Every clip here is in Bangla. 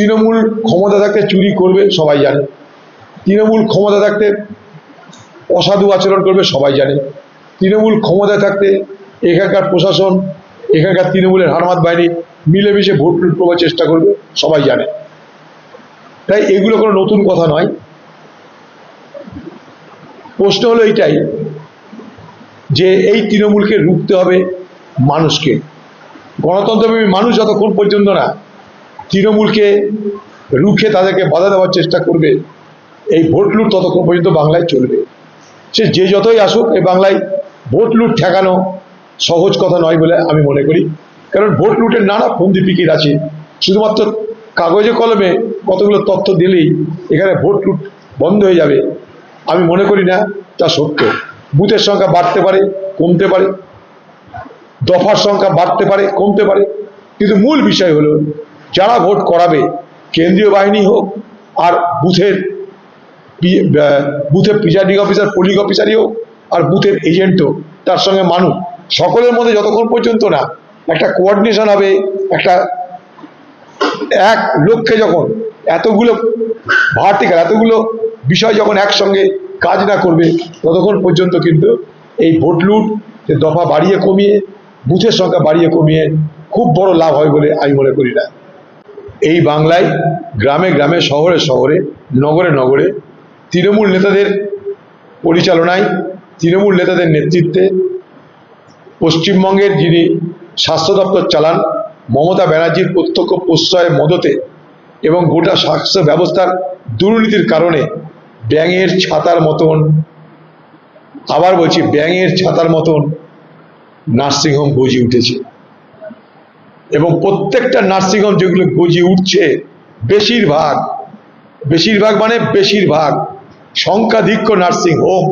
তৃণমূল ক্ষমতা থাকতে চুরি করবে, সবাই জানে। তৃণমূল ক্ষমতা থাকতে অসাধু আচরণ করবে, সবাই জানে। তৃণমূল ক্ষমতায় থাকতে এখানকার প্রশাসন, এখানকার তৃণমূলের হারমাত বাহিনী মিলেমিশে ভোট লুট করবার চেষ্টা করবে, সবাই জানে। তাই এগুলো কোনো নতুন কথা নয়। প্রশ্ন হলো এইটাই, যে এই তৃণমূলকে রুখতে হবে মানুষকে। গণতন্ত্রপ্রেমী মানুষ যতক্ষণ পর্যন্ত না তৃণমূলকে রুখে তাদেরকে বাধা দেওয়ার চেষ্টা করবে, এই ভোট লুট ততক্ষণ পর্যন্ত বাংলায় চলবে। সে যে যতই আসুক, এই বাংলায় ভোট লুট ঠেকানো সহজ কথা নয় বলে আমি মনে করি। কারণ ভোট লুটের নানা ফন্দি ফিকির আছে। শুধুমাত্র কাগজে কলমে কতগুলো তথ্য দিলেই এখানে ভোট লুট বন্ধ হয়ে যাবে। আমি মনে করি না, তা সত্য। বুথের সংখ্যা বাড়তে পারে, কমতে পারে। দফার সংখ্যা বাড়তে পারে, কমতে পারে। কিন্তু মূল বিষয় হলো যারা ভোট করাবে, কেন্দ্রীয় বাহিনী হোক আর বুথের বুথের প্রিজাইডিং অফিসার, পোলিং অফিসারই হোক আর বুথের এজেন্ট হোক, তার সঙ্গে মানুষ, সকলের মধ্যে যতক্ষণ পর্যন্ত না একটা কোঅর্ডিনেশন হবে, একটা এক লক্ষ্যে যখন এতগুলো ভার্টিক্যাল এতগুলো বিষয় যখন একসঙ্গে কাজ না করবে, ততক্ষণ পর্যন্ত কিন্তু এই ভোট লুট দফা বাড়িয়ে কমিয়ে, বুথের সংখ্যা বাড়িয়ে কমিয়ে খুব বড় লাভ হয় বলে আমি মনে করি না। এই বাংলায় গ্রামে গ্রামে, শহরে শহরে, নগরে নগরে তৃণমূল নেতাদের পরিচালনায়, তৃণমূল নেতাদের নেতৃত্বে পশ্চিমবঙ্গের যিনি স্বাস্থ্য দপ্তর চালান, মমতা ব্যানার্জির প্রত্যক্ষ প্রশ্রয় মদতে এবং গোটা স্বাস্থ্য ব্যবস্থার দুর্নীতির কারণে ব্যাঙের ছাতার মতন, আবার বলছি ব্যাঙের ছাতার মতন নার্সিংহোম গজিয়ে উঠেছে। এবং প্রত্যেকটা নার্সিংহোম যেগুলো গজিয়ে উঠছে, বেশিরভাগ বেশিরভাগ মানে বেশিরভাগ সংখ্যাধিক্য নার্সিং হোম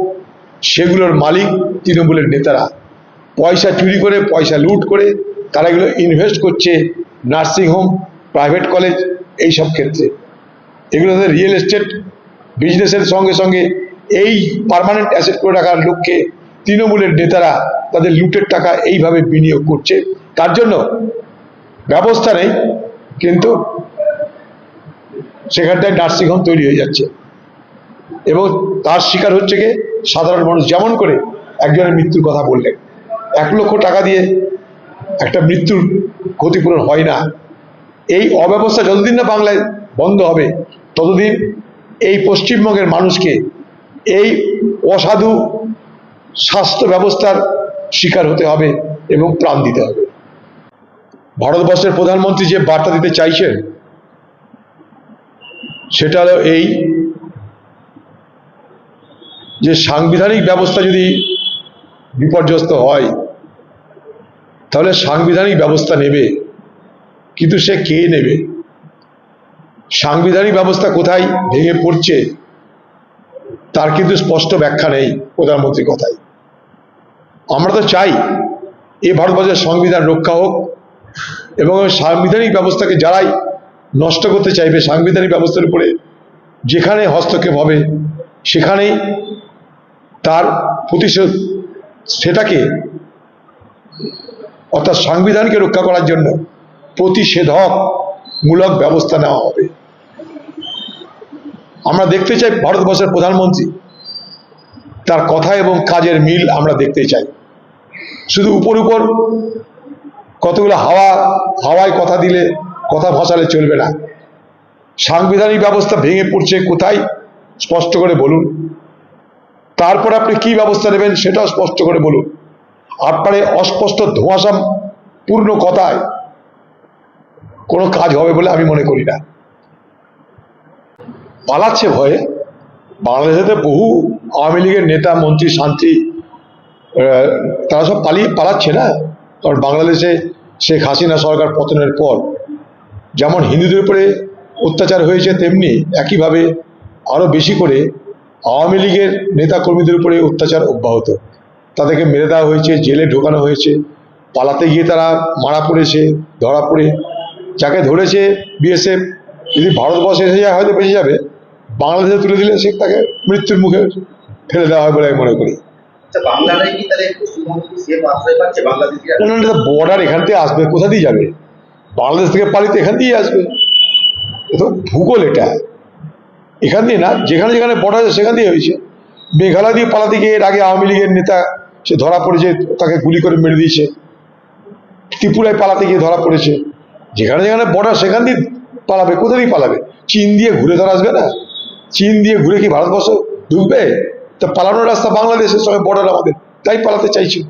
সেগুলোর মালিক তৃণমূলের নেতারা। পয়সা চুরি করে, পয়সা লুট করে তারা এগুলো ইনভেস্ট করছে নার্সিং হোম প্রাইভেট কলেজ এই সব ক্ষেত্রে। এগুলো তাদের রিয়েল এস্টেট বিজনেসের সঙ্গে সঙ্গে এই পার্মানেন্ট অ্যাসেট করে রাখার লক্ষ্যে তৃণমূলের নেতারা তাদের লুটের টাকা এইভাবে বিনিয়োগ করছে। তার জন্য ব্যবস্থা নেই, কিন্তু সেখানটায় নার্সিংহোম তৈরি হয়ে যাচ্ছে। এবং তার শিকার হচ্ছে গিয়ে সাধারণ মানুষ। যেমন করে একজনের মৃত্যুর কথা বললেন। এক লক্ষ টাকা দিয়ে একটা মৃত্যুর ক্ষতিপূরণ হয় না। এই অব্যবস্থা যতদিন না বাংলায় বন্ধ হবে, ততদিন এই পশ্চিমবঙ্গের মানুষকে এই অসাধু স্বাস্থ্য ব্যবস্থার শিকার হতে হবে এবং প্রাণ দিতে হবে। ভারতবর্ষের প্রধানমন্ত্রী যে বার্তা দিতে চাইছেন সেটা হলো এই যে সাংবিধানিক ব্যবস্থা যদি বিপর্যস্ত হয়, তাহলে সাংবিধানিক ব্যবস্থা নেবে, কিন্তু সে কে নেবে? সাংবিধানিক ব্যবস্থা কোথায় ভেঙে পড়ছে, তার কিন্তু স্পষ্ট ব্যাখ্যা নেই প্রধানমন্ত্রীর কথায়। আমরা তো চাই এ ভারতবর্ষের সংবিধান রক্ষা হোক এবং সাংবিধানিক ব্যবস্থাকে যারাই নষ্ট করতে চাইবে সাংবিধানিক ব্যবস্থার উপরে যেখানে হস্তক্ষেপ হবে, সেখানেই তার প্রতিশোধ সেটাকে অর্থাৎ সংবিধানকে রক্ষা করার জন্য প্রতিষেধক মূলক ব্যবস্থা নেওয়া হবে। আমরা দেখতে চাই ভারতবর্ষের প্রধানমন্ত্রী, তার কথা এবং কাজের মিল আমরা দেখতে চাই। শুধু উপর উপর কতগুলো হাওয়া, হাওয়ায় কথা দিলে, কথা ভাসালে চলবে না। সাংবিধানিক ব্যবস্থা ভেঙে পড়ছে কোথায়? স্পষ্ট করে বলুন। তারপর আপনি কি ব্যবস্থা নেবেন সেটাও স্পষ্ট করে বলুন। আপনার অস্পষ্ট ধোঁয়াশা পূর্ণ কথায় কোনো কাজ হবে বলে আমি মনে করি না। পালাচ্ছে ভয়ে বাংলাদেশেতে বহু আওয়ামী লীগের নেতা, মন্ত্রী, শান্তি তারা সব পালিয়ে পালাচ্ছে না? কারণ বাংলাদেশে শেখ হাসিনা সরকার পতনের পর যেমন হিন্দুদের উপরে অত্যাচার হয়েছে, তেমনি একইভাবে আরও বেশি করে আওয়ামী লীগের নেতা কর্মীদের উপরে অত্যাচার অব্যাহত। তাদেরকে মেরে দেওয়া হয়েছে, জেলে ঢোকানো হয়েছে, পালাতে গিয়ে তারা মারা পড়েছে, ধরা পড়ে। যাকে ধরেছে বিএসএফ, যদি ভারতবর্ষে এসে যায়, হয়তো বেঁচে যাবে। বাংলাদেশে তুলে দিলে সে তাকে মৃত্যুর মুখে ফেলে দেওয়া হয় বলে আমি মনে করি। আচ্ছা বর্ডার এখান থেকে আসবে, কোথা দিয়ে যাবে? বাংলাদেশ থেকে পালিত এখান দিয়েই আসবে। ভূগোল এটা। এখান দিয়ে না, যেখানে যেখানে বর্ডার সেখান দিয়ে হয়েছে। মেঘালয় দিয়ে পালাতে গিয়ে এর আগে আওয়ামী লীগের নেতা, সে ধরা পড়েছে, তাকে গুলি করে মেরে দিয়েছে। ত্রিপুরায় পালাতে গিয়ে ধরা পড়েছে। যেখানে যেখানে বর্ডার সেখান দিয়ে পালাবে, কোথা দিয়ে পালাবে? চীন দিয়ে ঘুরে ধরা আসবে না। চীন দিয়ে ঘুরে কি ভারতবর্ষ ঢুকবে? তা পালানোর রাস্তা বাংলাদেশের সঙ্গে বর্ডার আমাদের। তাই পালাতে চাইছে।